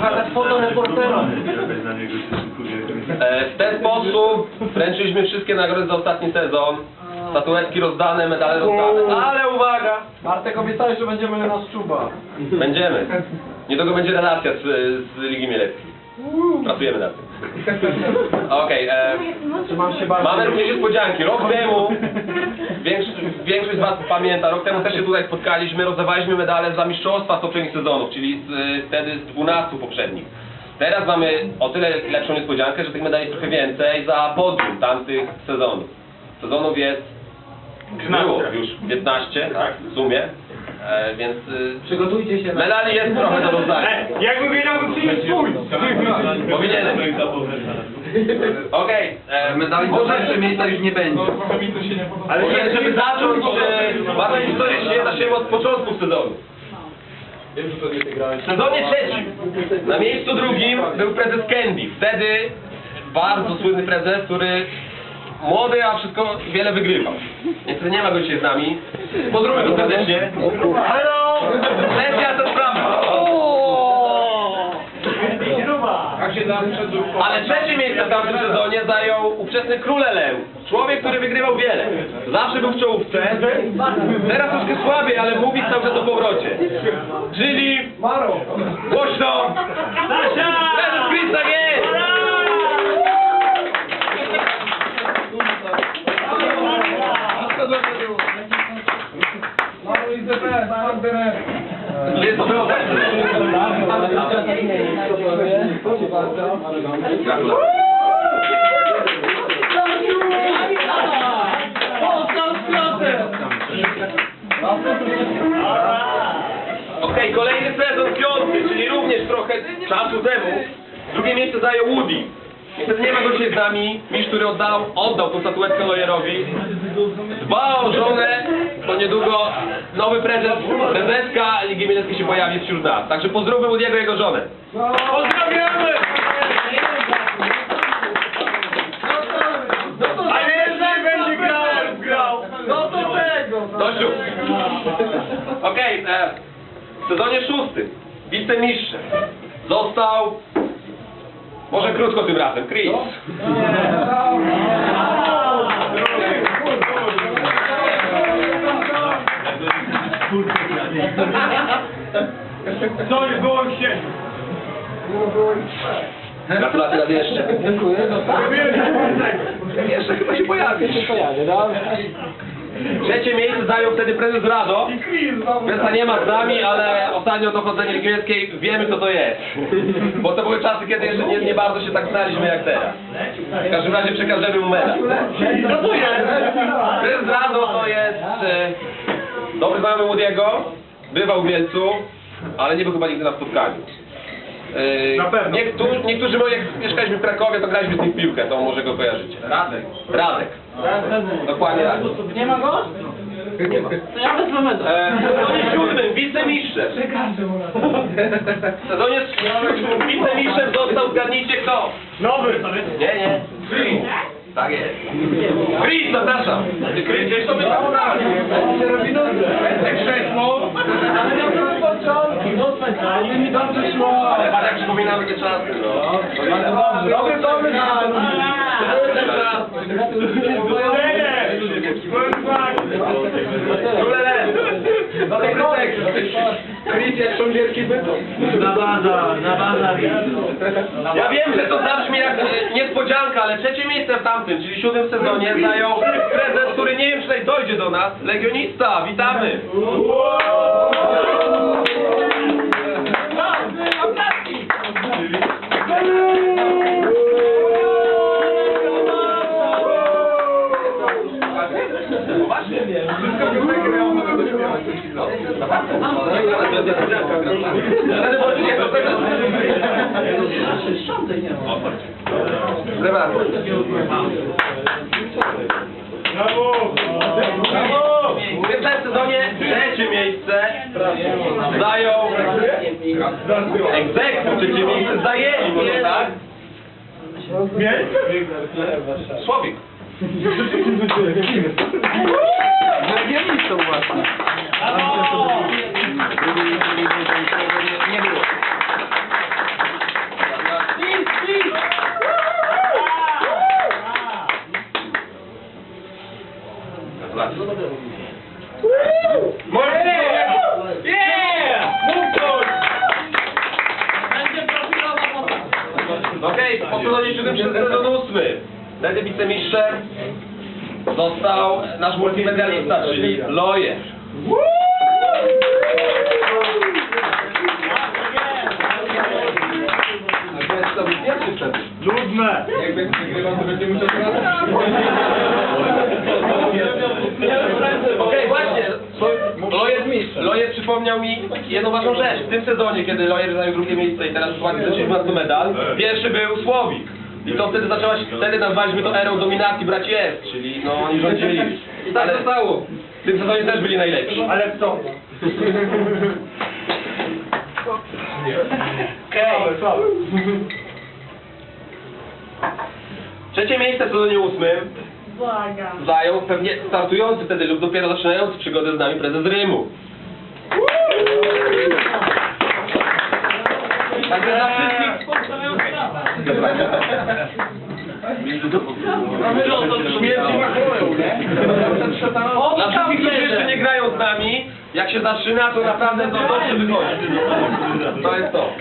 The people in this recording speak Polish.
pokazać fotoreporterom. E, w ten sposób wręczyliśmy wszystkie nagrody za ostatni sezon. Statuetki rozdane, medale rozdane. Ale uwaga! Bartek obiecałeś, że będziemy na nas czuba. Będziemy. Niedługo będzie relacja z, z Ligi Mieleckiej. Pracujemy nad tym. Okej, e, Trzymam się bardzo. mamy również niespodzianki. Rok temu, większość, większość z Was pamięta, rok temu też się tutaj spotkaliśmy, rozdawaliśmy medale za mistrzostwa z poprzednich sezonów, czyli z, y, wtedy z 12 poprzednich. Teraz mamy o tyle lepszą niespodziankę, że tych medali jest trochę więcej za podium tamtych sezonów. Sezonów jest było już 15 tak, w sumie, e, więc y, Przygotujcie się na... medali jest trochę do rozdania. Jakby wiedział, to przyjść swój. Powinienem. Okej, e, medali Może miejsca już nie będzie. Ale nie, żeby zacząć, e, bardzo historię się zaczęło od początku sezonu. W sezonie trzecim, na miejscu drugim był prezes Candy. Wtedy bardzo słynny prezes, który młody, a wszystko wiele wygrywał. Niestety nie ma go dzisiaj z nami. Pozdrówmy go serdecznie. Hello! Sesja to sprawa. Ale trzecie miejsce w tamtym sezonie zajął ówczesny król Leł. Człowiek, który wygrywał wiele. Zawsze był w czołówce. Teraz troszkę słabiej, ale mówi cały czas o powrocie. Czyli... Głośno! Okej, kolejny sezon piąty, czyli również trochę czasu temu. Drugie miejsce zajął Woody. Niestety nie ma go dzisiaj z nami. Mistrz, który oddał, oddał tą statuetkę Loyerowi. Dba o żonę, to niedługo nowy prezes, prezeska Ligi Mieleckiej się pojawi wśród nas. Także pozdrówmy Woody'ego i jego żonę. Pozdrawiamy! A jeżeli będzie grał, grał. No to tego! no. Dosiu. Okej, e, w sezonie szóstym wicemistrzem został, może krótko tym razem, Chris. Sorry, było się. Gratulacje raz jeszcze. Dziękuję, no tak. Jeszcze chyba się pojawi. się pojawi, dobrze. Trzecie miejsce zajął wtedy prezes Rado. Prezesa nie ma z nami, ale ostatnio dochodzenie Ligieleckiej wiemy co to jest. Bo to były czasy, kiedy jeszcze nie, nie bardzo się tak znaliśmy jak teraz. W każdym razie przekażemy mu medal. No. Prezes Rado to jest e, dobry znajomy Woody'ego, bywał w Mielcu, ale nie był chyba nigdy na spotkaniu. E, Na pewno. Niektórzy, niektórzy moi, jak mieszkaliśmy w Krakowie, to graliśmy z nim w piłkę, to może go kojarzycie. Radek. Radek. Dokładnie tak. Nie ma go? To ja wezmę medal. E, w sezonie siódmym wicemistrzem. W sezonie siódmym wicemistrzem został, zgadnijcie kto? Nowy. Nie, nie. Chris. Tak jest. Chris, zapraszam. Ty gdzieś to myślał na się robi dobrze. Jak krzesło. Ale na samym początku, no specjalnie mi dobrze szło. Ale jak przypominamy te czasy, no. Bardzo dobrze. Dobry pomysł. Królele! Chris, jak są wielki bytu. Na. Ja wiem, że to zabrzmi jak niespodzianka, ale trzecie miejsce w tamtym, czyli siódmym sezonie zajął prezes, który nie wiem, czy dojdzie do nas, Legionista, witamy! Brawo. Brawo. W tym sezonie trzecie miejsce zajął egzekwo, trzecie miejsce zajęli, może tak? Słowik. Woo! Yeah! Mówców! Będzie profilowa mowa. Okej, po sezonie siódmym przez sezon ósmy. Wtedy wicemistrzem został nasz multimedialista, czyli Loje. Ludne! Jakby nie to będzie musiał teraz... Lojer, przypomniał mi jedną ważną rzecz. W tym sezonie, kiedy Lojer zajął drugie miejsce i teraz dokładnie zaczęliśmy na to medal, pierwszy był Słowik. I to wtedy zaczęła się, wtedy nazwaliśmy to erą dominacji braci jest, czyli no oni rządzili. I tak zostało. W tym sezonie też byli najlepsi. Ale co? Okej. Trzecie miejsce w sezonie ósmym Błagam. zajął pewnie startujący wtedy lub dopiero zaczynający przygodę z nami prezes Rymu. Także dla wszystkich... Dla wszystkich, którzy jeszcze nie grają z nami, jak się zaczyna, to naprawdę to dobrze wychodzi. To jest to.